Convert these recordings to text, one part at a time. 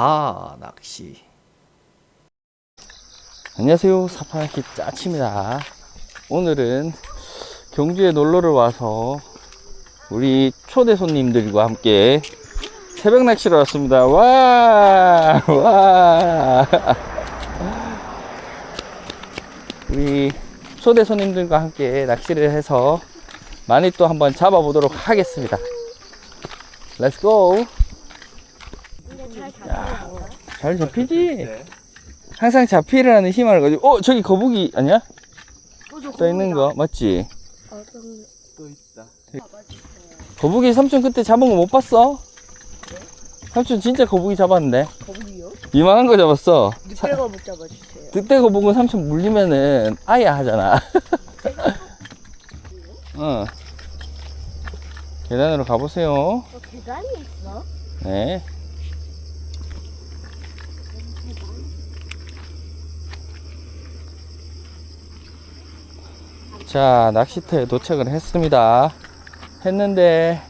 사파 낚시. 안녕하세요. 사파 낚시 짜치입니다. 오늘은 경주에 놀러를 와서 우리 초대 손님들과 함께 새벽 낚시를 왔습니다. 와! 와! 우리 초대 손님들과 함께 낚시를 해서 많이 또 한번 잡아보도록 하겠습니다. 렛츠고! 잘 잡히지? 항상 잡히라는 희망을 가지고, 어, 저기 거북이 아니야? 떠 있는 거, 맞지? 또 있다. 거북이 삼촌 그때 잡은 거 못 봤어? 삼촌 진짜 거북이 잡았는데? 거북이요? 이만한 거 잡았어. 사- 늑대 거북 잡아주세요. 늑대 거북은 삼촌 물리면은 아야 하잖아. 어. 계단으로 가보세요. 어, 계단이 있어? 네. 자, 낚시터에 도착을 했습니다. 했는데,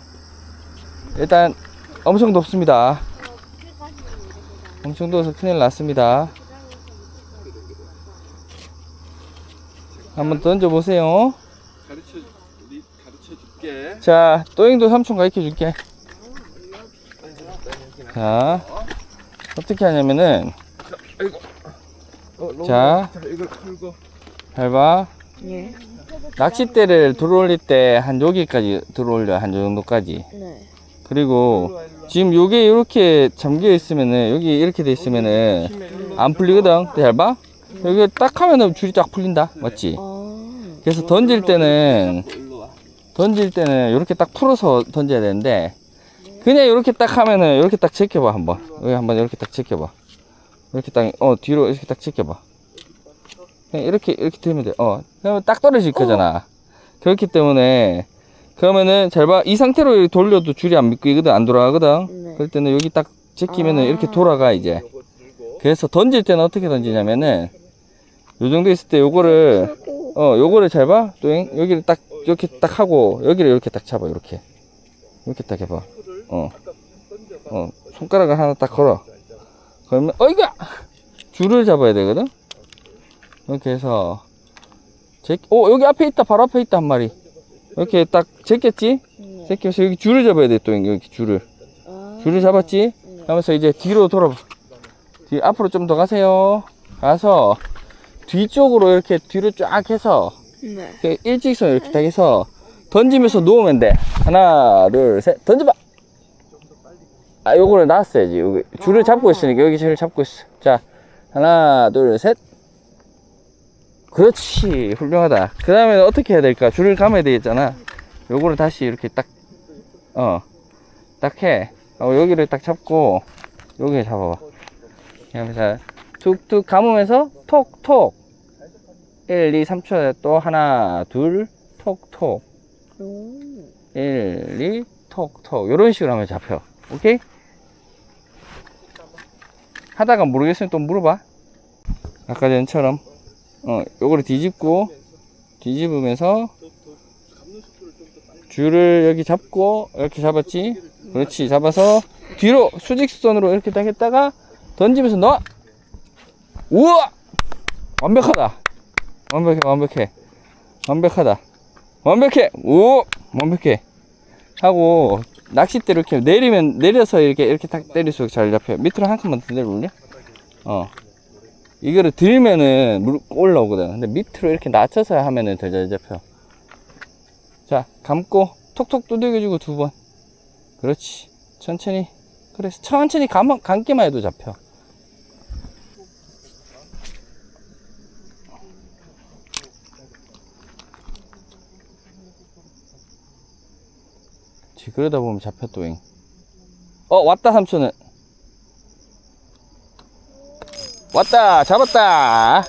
일단 엄청 덥습니다. 엄청 더워서 큰일 났습니다. 한번 던져보세요. 자, 또잉도 삼촌 가르쳐 줄게. 자, 어떻게 하냐면은, 어, 자. 밟아. 예. 낚싯대를 들어올릴 때 한 여기까지 들어올려, 한요 정도까지. 네. 그리고 지금 요게 이렇게 잠겨 있으면은, 여기 이렇게 돼 있으면은, 안 풀리거든. 잘 봐. 여기 딱 하면은 줄이 딱 풀린다. 맞지? 아. 그래서 던질 때는. 던질 때는 이렇게 딱 풀어서 던져야 되는데 그냥 이렇게 딱 하면은 이렇게 딱 제껴봐 한번 여기 한번 이렇게 딱 제껴봐 이렇게 딱 어 뒤로 이렇게 딱 제껴봐 그냥 이렇게 이렇게 들면 돼 어 그러면 딱 떨어질 거잖아 그렇기 때문에 그러면은 잘 봐 이 상태로 돌려도 줄이 안 미끄이거든 안 돌아가거든 네. 그럴 때는 여기 딱 제끼면은 아. 이렇게 돌아가 이제 그래서 던질 때는 어떻게 던지냐면은 요 정도 있을 때 요거를 어, 요거를 잘 봐. 또 여기를 딱 이렇게 딱 하고 여기를 이렇게 딱 잡아. 이렇게. 이렇게 딱 해봐. 어. 어. 손가락을 하나 딱 걸어. 그러면 어이가 줄을 잡아야 되거든. 이렇게 해서 제, 오 여기 앞에 있다. 바로 앞에 있다 한 마리. 이렇게 딱 제꼈지? 네. 제껴서 여기 줄을 잡아야 돼. 또 여기 줄을. 아. 줄을 잡았지? 네. 하면서 이제 뒤로 돌아봐. 뒤 앞으로 좀 더 가세요. 가서 뒤쪽으로 이렇게 뒤로 쫙 해서 네. 이렇게 일직선 이렇게 딱 해서 던지면서 놓으면 돼. 하나, 둘, 셋, 던져봐. 아, 요거를 놨어야지. 여기 줄을 잡고 있으니까 여기 줄을 잡고 있어. 자, 하나, 둘, 셋. 그렇지, 훌륭하다. 그 다음에 어떻게 해야 될까? 줄을 감아야 되겠잖아. 요거를 다시 이렇게 딱, 어, 딱 해. 어, 여기를 딱 잡고 여기 잡아봐. 그러면서 툭툭 감으면서 톡톡. 1, 2, 3초에 또 하나, 둘, 톡톡. 오. 1, 2, 톡톡. 요런 식으로 하면 잡혀. 오케이? 하다가 모르겠으면 또 물어봐. 아까 전처럼. 어, 요거를 뒤집고, 뒤집으면서, 줄을 여기 잡고, 이렇게 잡았지? 그렇지. 잡아서, 뒤로 수직선으로 이렇게 딱 했다가, 던지면서 넣어! 우와! 완벽하다. 완벽해, 완벽해. 완벽하다. 완벽해! 오! 완벽해. 하고, 낚싯대를 이렇게 내리면, 내려서 이렇게, 이렇게 딱 때릴수록 잘 잡혀요. 밑으로 한 칸만 더 내려올려? 어. 이거를 들면은 물 올라오거든. 근데 밑으로 이렇게 낮춰서 하면은 더 잘 잡혀. 자, 감고, 톡톡 두들겨주고 두 번. 그렇지. 천천히. 그래서 천천히 감, 감기만 해도 잡혀. 지 그러다 보면 잡혀 또잉. 어 왔다 삼촌은. 왔다 잡았다.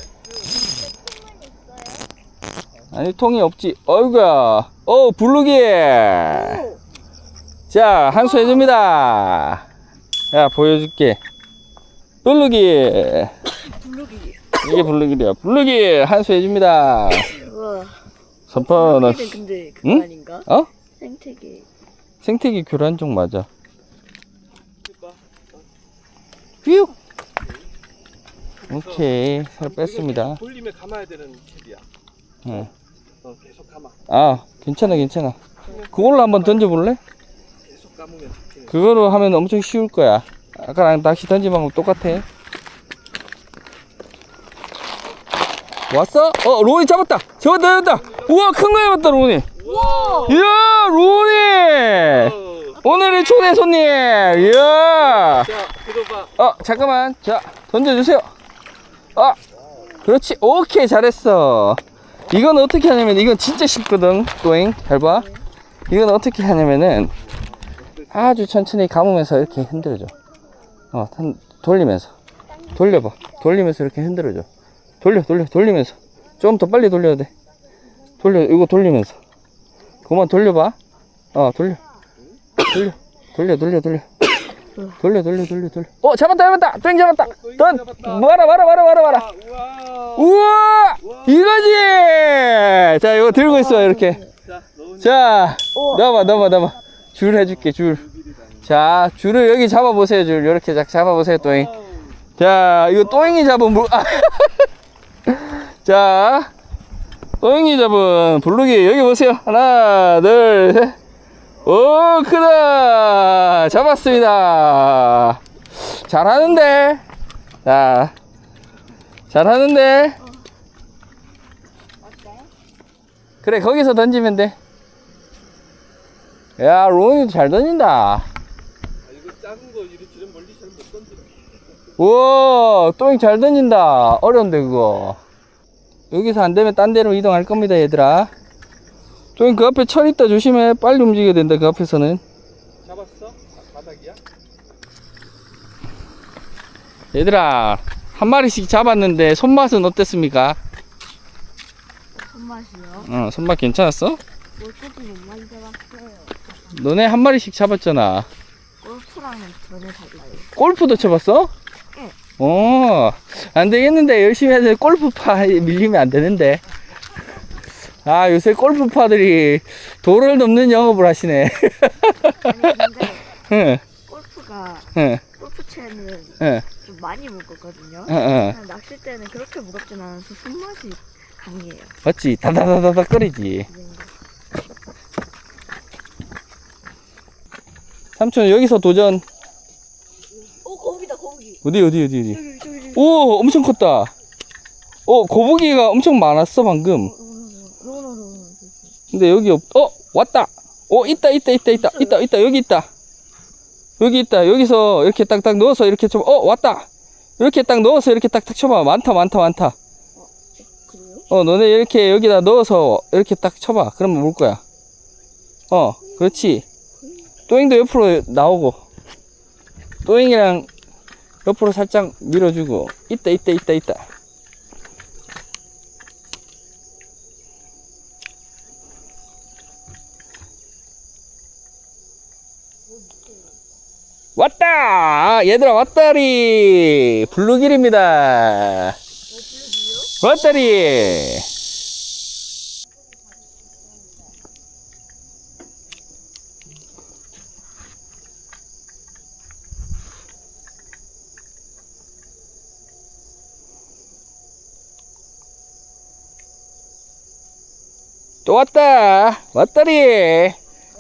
아니 통이 없지. 어이구야. 어 블루기. 자 한수 해줍니다. 야 보여줄게. 블루기. 이게 블루기래요. 블루기 한수 해줍니다. 블루기는 근데 그거 응? 아닌가? 어? 생태계. 생태계 교란종 맞아. 휘우. 오케이. 살 뺐습니다. 돌림에 감아야 되는 캡이야. 응. 어, 계속 감아. 아, 괜찮아, 괜찮아. 그걸로 한번 던져볼래? 계속 감으면 잡히는. 그거로 하면 엄청 쉬울 거야. 아까랑 낚시 던진 방법 똑같아. 왔어? 어, 로운이 잡았다. 잡았다, 잡았다. 우와, 큰 거 잡았다, 로운이. 우와. 이야, 로운이. 어, 오늘의 초대 손님. 이야. 자, 들어봐. 어, 잠깐만. 자, 던져주세요. 아, 그렇지. 오케이, 잘했어. 이건 어떻게 하냐면, 이건 진짜 쉽거든. 또잉. 잘 봐. 이건 어떻게 하냐면은, 아주 천천히 감으면서 이렇게 흔들어줘. 어, 한- 돌리면서. 돌려봐. 돌리면서 이렇게 흔들어줘. 돌려, 돌려, 돌리면서. 좀 더 빨리 돌려야 돼. 돌려, 이거 돌리면서. 그만 돌려봐. 어, 돌려. 돌려, 돌려, 돌려, 돌려. 돌려, 돌려, 돌려, 돌려. 어, 잡았다, 잡았다. 땡 잡았다. 던. 말아, 말아, 말아, 말아. 아, 우와. 이거지! 자, 이거 들고 있어, 이렇게. 자. 넣어봐, 넣어봐, 넣어봐. 줄 해줄게, 줄. 자, 줄을 여기 잡아보세요, 줄. 이렇게 작 잡아보세요, 또잉. 자, 이거 또잉이 잡은 물, 아. 자, 또잉이 잡은 블루기, 여기 보세요. 하나, 둘, 셋. 오, 크다! 잡았습니다. 잘하는데. 자, 잘하는데. 그래, 거기서 던지면 돼. 야, 로운이도 잘 던진다. 우와, 또잉 잘 던진다. 어려운데, 그거. 여기서 안 되면 딴 데로 이동할 겁니다, 얘들아. 또잉 그 앞에 철 있다, 조심해. 빨리 움직여야 된다, 그 앞에서는. 잡았어? 아, 바닥이야? 얘들아, 한 마리씩 잡았는데, 손맛은 어땠습니까? 손맛이요. 어, 손맛 괜찮았어? 물고기 못 만져봤어요. 너네 한 마리씩 잡았잖아. 골프랑은 전혀 달라요. 골프도 쳐봤어? 응. 어, 안 되겠는데. 열심히 해야 돼. 골프파 밀리면 안 되는데. 아, 요새 골프파들이 도를 넘는 영업을 하시네. 아니 근데 응, 골프가 응, 골프채는 응, 좀 많이 무겁거든요. 응, 응. 그냥 낚싯대는 그렇게 무겁진 않아서 손맛이 강해요. 맞지? 다다다다다 거리지. 이 정도. 삼촌, 여기서 도전. 오 거북이다 거북이. 어디, 어디, 어디, 어디. 저기 저기 저기. 오, 엄청 컸다. 어, 거북이가 엄청 많았어, 방금. 로로로로. 근데 여기 없, 어, 왔다. 어, 있다, 있다, 있다, 있다, 있다, 있다, 여기 있다. 여기 있다. 여기서 이렇게 딱딱 넣어서 이렇게 좀, 어, 왔다. 이렇게 딱 넣어서 이렇게 딱딱 쳐봐. 많다, 많다, 많다. 어, 너네 이렇게 여기다 넣어서 이렇게 딱 쳐봐. 그러면 물 거야. 어, 그렇지. 또잉도 옆으로 나오고. 또잉이랑 옆으로 살짝 밀어주고. 있다, 있다, 있다, 있다. 왔다! 얘들아, 왔다리! 블루길입니다. 왔다리! 또 왔다! 왔다리!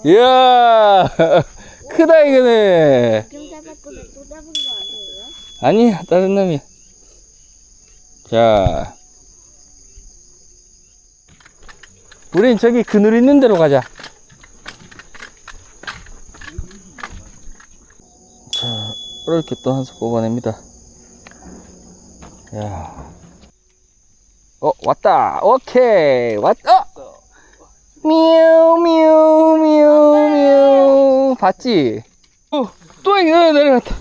이야! 크다, 이거는! 지금 잡았거든 또 잡은 거 아니에요? 아니야, 다른 놈이야. 자. 우린 저기 그늘 있는 데로 가자. 자, 이렇게 또 한 수 뽑아냅니다. 야. 어, 왔다. 오케이. 왔다. 어! 미우, 미우, 미우, 봤지? 어, 또 내려, 내려갔다.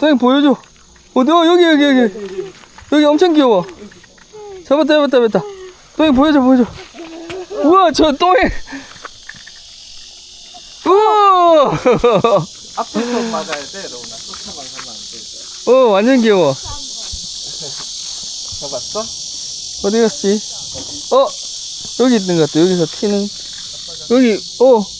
땡 보여줘. 어디 어 여기 여기 여기 여기 엄청 귀여워. 잡았다 잡았다 잡았다. 똥이 보여줘 보여줘. 우와 저 똥이. 우와. 앞에서 막아야 돼, 로우나. 쫓아만 가면 안 돼. 어 완전 귀여워. 잡았어? 어디 갔지? 어 여기 있는 것 같아. 여기서 튀는. 여기 어.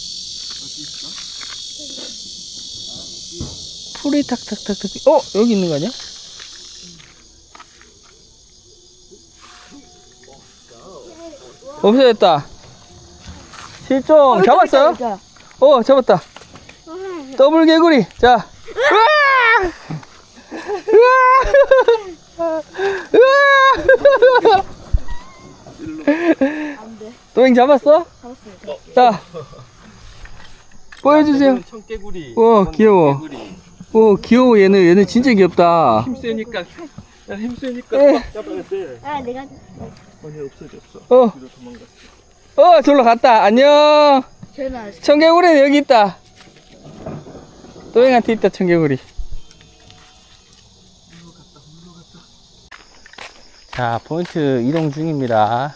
풀이 탁탁탁탁. 어, 여기 있는 거 아니야? 없어졌다. 실종 잡았어요? 자, 어, 잡았다. 더블 개구리. 자. 으아! 으아! 으아! 안 돼. 또잉 잡았어? 잡았어요. 자. 보여주세요. 청개구리. 어, 귀여워. 개구리. 오, 귀여워, 얘는. 얘는 진짜 귀엽다. 힘 세니까. 야, 힘 세니까 에. 막 잡아야 돼. 아, 내가 아니 없어졌어. 어, 뒤로 도망갔어. 어, 저로 갔다. 안녕. 쟤는 청개구리는 여기 있다. 또잉한테 있다, 청개구리. 자, 포인트 이동 중입니다.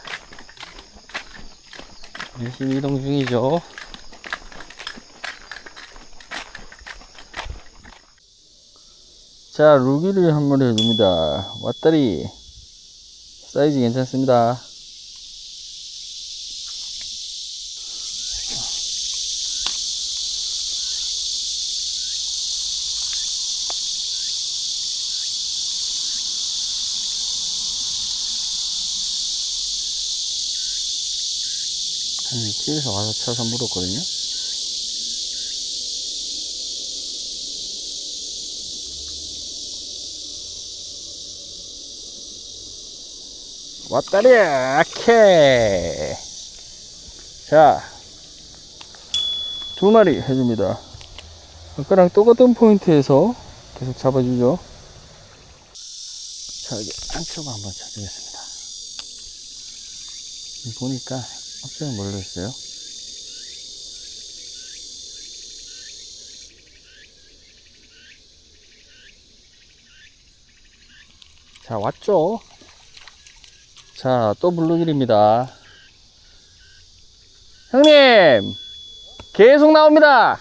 열심히 이동 중이죠. 자, 루기를 한 마리 해줍니다. 왔다리. 사이즈 괜찮습니다. 한 집에서 와서 쳐서 물었거든요. 왔다리, 오케이. 자, 두 마리 해줍니다. 아까랑 똑같은 포인트에서 계속 잡아주죠. 자, 여기 안쪽을 한번 쳐주겠습니다. 보니까 엄청 몰려 있어요. 자, 왔죠? 자, 또 블루길입니다. 형님! 계속 나옵니다!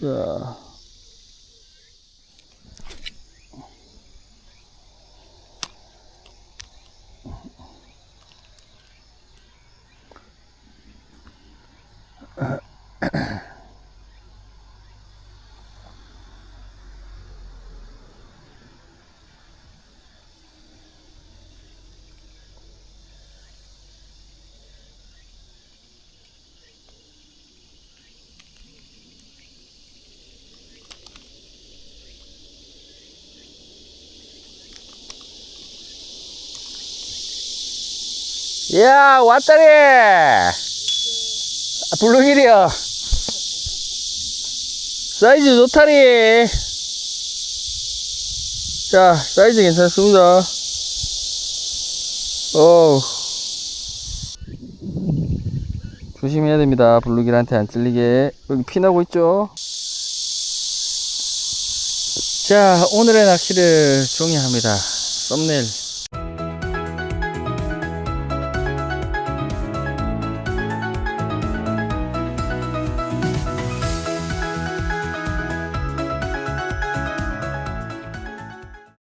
자. 야, 왔다리! 아, 블루길이야. 사이즈 좋다리. 자, 사이즈 괜찮습니다. 어우. 조심해야 됩니다. 블루길한테 안 찔리게. 여기 피나고 있죠? 자, 오늘의 낚시를 종료합니다. 썸네일